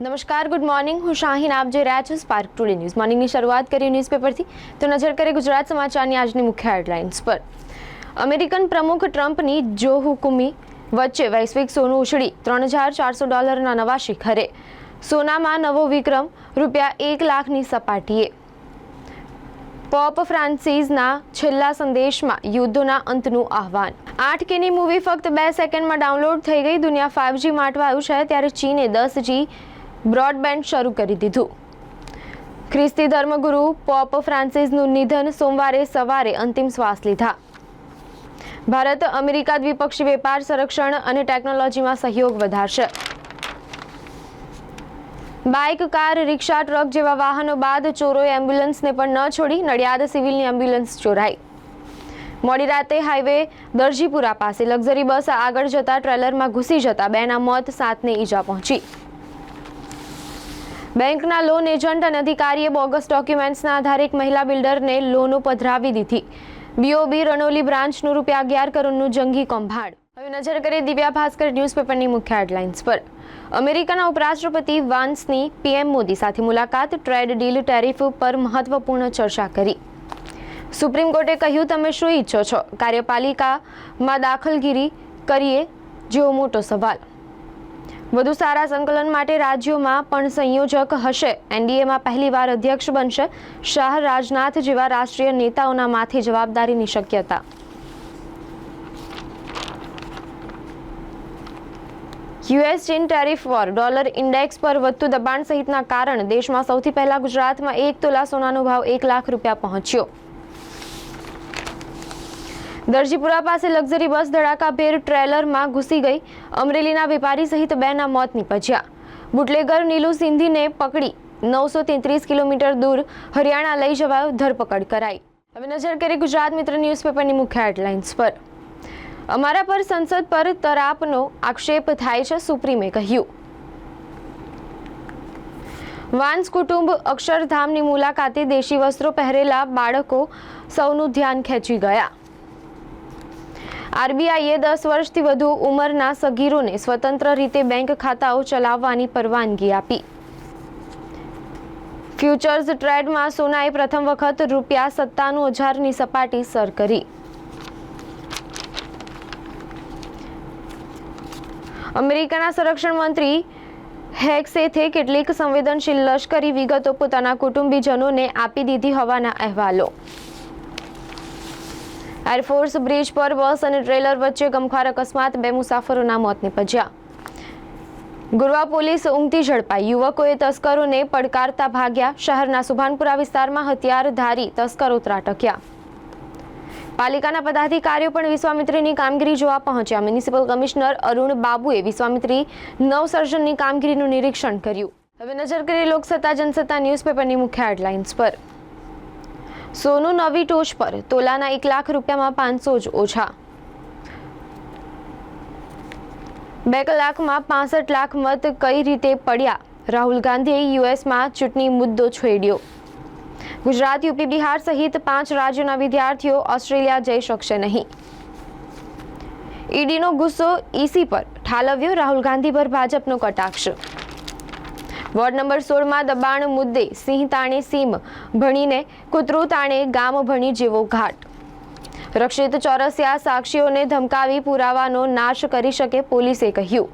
નમસ્કાર good morning હું શાહીન, આપ જોઈ રહ્યા છો સ્પાર્ક ટુડે ન્યૂઝ મોર્નિંગની શરૂઆત કરી ન્યૂઝપેપરથી તો નજર કરીએ ગુજરાત સમાચારની આજની મુખ્ય હેડલાઇન્સ પર. અમેરિકન પ્રમુખ ટ્રમ્પની જો હુકુમી વચ્ચે વૈશ્વિક સોનું ઉછળી ત્રણ હજાર ચારસો ડોલરના નવા શિખરે. સોનામાં નવો વિક્રમ, રૂપિયા એક લાખની સપાટીએ. પોપ ફ્રાન્સિસના છેલ્લા સંદેશમાં યુદ્ધોના અંતનું આહવાન. આઠ કેની મૂવી ફક્ત બે સેકન્ડમાં ડાઉનલોડ થઈ ગઈ. દુનિયા ફાઇવ જી માટવા આવ્યું છે. ત્યારે ચીને દસ જી બ્રોડબેન્ડ શરૂ કરી દીધું. ખ્રિસ્તી ધર્મગુરુ પોપ ફ્રાન્સિસનું નિધન સોમવારે સવારે અંતિમ શ્વાસ લીધા. ભારત, અમેરિકા દ્વિપક્ષી વેપાર, સંરક્ષણ અને ટેકનોલોજીમાં સહયોગ વધારશે. બાઇક, કાર, રિક્ષા, ટ્રક જેવા વાહનો બાદ ચોરોએ એમ્બ્યુલન્સને પણ ન છોડી નડિયાદ સિવિલની એમ્બ્યુલન્સ ચોરાઈ. મોડી રાતે હાઈવે દરજીપુરા પાસે લક્ઝરી બસ આગળ જતા ટ્રેલરમાં ઘૂસી જતા બેના મોત, સાતને ઈજા પહોંચી. બેંકના લોન એજન્ટ અને અધિકારીએ બોગસ ડોક્યુમેન્ટ્સના આધારે એક મહિલા બિલ્ડરને લોનો પધરાવી દીધી. બીઓબી રણોલી બ્રાન્ચનું રૂપિયા અગિયાર કરોડનું જંગી કૌભાંડ. હવે નજર કરીએ દિવ્યા ભાસ્કર ન્યૂઝપેપરની મુખ્ય હેડલાઇન્સ પર. અમેરિકાના ઉપરાષ્ટ્રપતિ વાન્સની પીએમ મોદી સાથે મુલાકાત, ટ્રેડ ડીલ, ટેરિફ પર મહત્વપૂર્ણ ચર્ચા કરી. સુપ્રીમ કોર્ટે કહ્યું, તમે શું ઈચ્છો છો? કાર્યપાલિકામાં દાખલગીરી કરીએ? જેવો મોટો સવાલ. વધુ સારા સંકલન માટે રાજ્યોમાં પણ સંયોજક હશે. એનડીએમાં પહેલીવાર અધ્યક્ષ બનશે શાહ રાજનાથ જેવા રાષ્ટ્રીય નેતાઓના માથે જવાબદારીની શક્યતા. યુએસ ચીન ટેરિફ વોર. ડોલર ઇન્ડેક્સ પર વધતું દબાણ સહિતના કારણ દેશમાં સૌથી પહેલા ગુજરાતમાં એક તોલા સોનાનો ભાવ એક લાખ રૂપિયા પહોંચ્યો. દરજીપુરા પાસે લક્ઝરી બસ ધડાકાભેર ટ્રેલરમાં ઘૂસી ગઈ. અમરેલીના વેપારી સહિત બેના મોત નીપજ્યા. બુટલેગર નીલુ સિંધીને પકડી નવસો તેત્રીસ કિલોમીટર દૂર હરિયાણા લઈ જવા ધરપકડ કરાઈ. હવે નજર કરીએ ગુજરાત મિત્ર ન્યૂઝપેપરની મુખ્ય હેડલાઇન્સ પર. અમારા પર સંસદ પર તરાપનો આક્ષેપ થાય છે સુપ્રીમે કહ્યું. વાંસ કુટુંબ અક્ષરધામની મુલાકાતે દેશી વસ્ત્રો પહેરેલા બાળકો સૌનું ધ્યાન ખેંચી ગયા. આરબીઆઈએ દસ વર્ષથી વધુ ઉંમરના સગીરોને સ્વતંત્ર રીતે બેંક ખાતાઓ ચલાવવાની પરવાનગી આપી. ફ્યુચર્સ ટ્રેડમાં સોનાએ પ્રથમ વખત રૂપિયા સત્તાણું હજારની સપાટી સર કરી. અમેરિકાના સંરક્ષણ મંત્રી હેક્સેથે કેટલીક સંવેદનશીલ લશ્કરી વિગતો પોતાના કુટુંબીજનોને આપી દીધી હોવાના અહેવાલો. એરફોર્સ બ્રિજ પર બસ અને ટ્રેલર વચ્ચે ગમખ્વાર અકસ્માત, બે મુસાફરોના મોત નીપજ્યા. ગુરવા પોલીસ ઊંઘતી ઝડપાઈ. યુવકોએ તસ્કરોને પડકારતા ભાગ્યા. શહેરના સુભાનપુરા વિસ્તારમાં હથિયારધારી તસ્કરો ત્રાટક્યા. પાલિકાના પદાધિકારીઓ પણ વિશ્વામિત્રીની કામગીરી જોવા પહોંચ્યા. મ્યુનિસિપલ કમિશનર અરુણ બાબુએ વિશ્વામિત્રી નવસર્જનની કામગીરીનું નિરીક્ષણ કર્યું. હવે નજર કરીએ લોકસત્તા, જનસત્તા ન્યૂઝપેપરની મુખ્ય હેડલાઇન્સ પર. સોનું નવી ટોચ પર, તોલાના એક લાખ રૂપિયામાં પાંચસો જ ઓછા. બે કલાકમાં પાસઠ લાખ મત કઈ રીતે પડ્યા? રાહુલ ગાંધીએ યુએસમાં ચૂંટણી મુદ્દો છેડ્યો. ગુજરાત, યુપી, બિહાર સહિત પાંચ રાજ્યોના વિદ્યાર્થીઓ ઓસ્ટ્રેલિયા જઈ શકશે નહીં. ઈડીનો ગુસ્સો ઈસી પર, ઠાલવ્યો રાહુલ ગાંધી પર ભાજપનો કટાક્ષ. વોર્ડ નંબર સોળમાં દબાણ મુદ્દે સિંહ તાણે સીમ ભણીને કૂતરું તાણે ગામ ભણી જેવો ઘાટ. રક્ષિત ચોરસિયા સાક્ષીઓને ધમકાવી પુરાવાનો નાશ કરી શકે પોલીસે કહ્યું.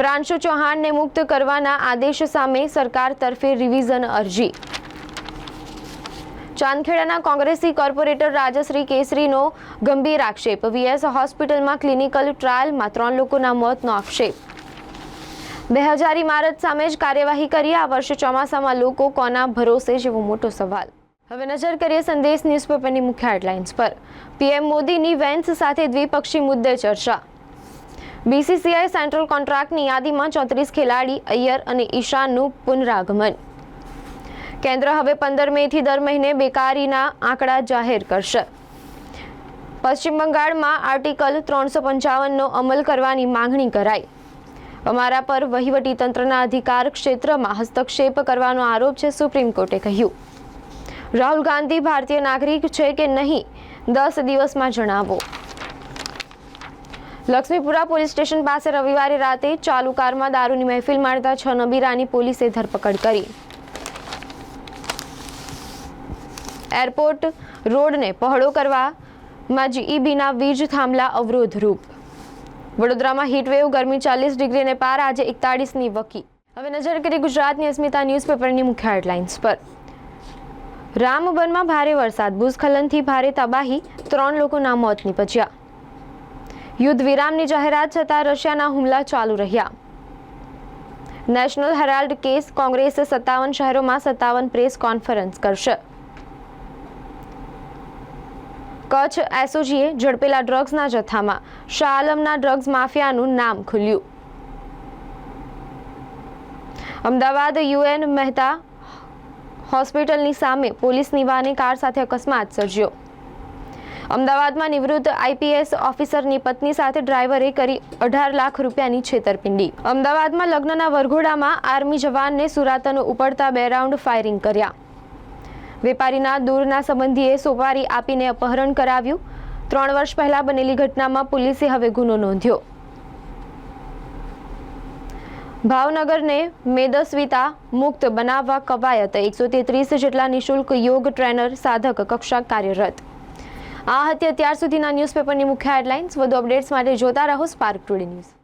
પ્રાંશુ ચૌહાણને મુક્ત કરવાના આદેશ સામે સરકાર તરફે રિવિઝન અરજી. ચાંદખેડાના કોંગ્રેસી કોર્પોરેટર રાજશ્રી કેસરીનો ગંભીર આક્ષેપ. વીએસ હોસ્પિટલમાં ક્લિનિકલ ટ્રાયલમાં ત્રણ લોકોના મોતનો આક્ષેપ. બે હજાર ઇમારત સામે જ કાર્યવાહી કરી. આ વર્ષે ચોમાસામાં લોકો કોના ભરોસે જેવો મોટો સવાલ. હવે નજર કરીએ સંદેશ ન્યૂઝપેપરની મુખ્ય હેડલાઇન્સ પર. પીએમ મોદીની વેન્સ સાથે દ્વિપક્ષી મુદ્દે ચર્ચા. બીસીસીઆઈ સેન્ટ્રલ કોન્ટ્રાક્ટની યાદીમાં ચોત્રીસ ખેલાડી અય્યર અને ઈશાનનું પુનરાગમન. કેન્દ્ર હવે પંદર મેથી દર મહિને બેકારીના આંકડા જાહેર કરશે. પશ્ચિમ બંગાળમાં આર્ટિકલ ત્રણસો પંચાવનનો અમલ કરવાની માંગણી કરાઈ. અમારા પર વહીવટી તંત્રના અધિકાર ક્ષેત્રમાં હસ્તક્ષેપ કરવાનો આરોપ છે સુપ્રીમ કોર્ટે કહ્યું. રાહુલ ગાંધી ભારતીય નાગરિક છે કે નહીં, દસ દિવસમાં જણાવો. લક્ષ્મીપુરા પોલીસ સ્ટેશન પાસે રવિવારે રાતે ચાલુ કારમાં દારૂની મહેફિલ માણતા છ નબીરાની પોલીસે ધરપકડ કરી. એરપોર્ટ રોડને પહોળો કરવામાં જીઈબીના વીજ થાંભલા અવરોધરૂપ. વડોદરામાં હીટવેવ ગરમી ચાલીસ ડિગ્રીને પાર, આજે એકતાળીસની વકી. હવે નજર કરી ગુજરાતની અસ્મિતા ન્યૂઝપેપરની મુખ્ય હેડલાઇન્સ પર. રામબનમાં ભારે વરસાદ, ભૂસ્ખલનથી ભારે તબાહી, ત્રણ લોકોના મોત નીપજ્યા. યુદ્ધ વિરામની જાહેરાત છતાં રશિયાના હુમલા ચાલુ રહ્યા. નેશનલ હેરાલ્ડ કેસ કોંગ્રેસે સત્તાવન શહેરોમાં સત્તાવન પ્રેસ કોન્ફરન્સ કરશે. કચ્છ એસઓજીએ ઝડપેલા ડ્રગ્સના જથ્થામાં શાહ આલમના ડ્રગ્સ માફિયાનું નામ ખુલ્યું. અમદાવાદ યુએન મહેતા હોસ્પિટલની સામે પોલીસની વાને કાર સાથે અકસ્માત સર્જ્યો. અમદાવાદમાં નિવૃત્ત આઈપીએસ ઓફિસરની પત્ની સાથે ડ્રાઈવરે કરી અઢાર લાખ રૂપિયાની છેતરપિંડી. અમદાવાદમાં લગ્નના વરઘોડામાં આર્મી જવાનને સુરાતનો ઉપડતા બે રાઉન્ડ ફાયરિંગ કર્યા. વેપારીના દૂરના સંબંધીએ સોપારી આપીને અપહરણ કરાવ્યું. ત્રણ વર્ષ પહેલા બનેલી ઘટનામાં પોલીસે હવે ગુનો નોંધ્યો. ભાવનગરને મેદસ્વીતા મુક્ત બનાવવા કવાયત એકસો તેત્રીસ જેટલા નિઃશુલ્ક યોગ ટ્રેનર સાધક કક્ષા કાર્યરત. આ હતી અત્યાર સુધીના ન્યૂઝપેપરની મુખ્ય હેડલાઇન્સ. વધુ અપડેટ્સ માટે જોતા રહો સ્પાર્ક ટુડે ન્યૂઝ.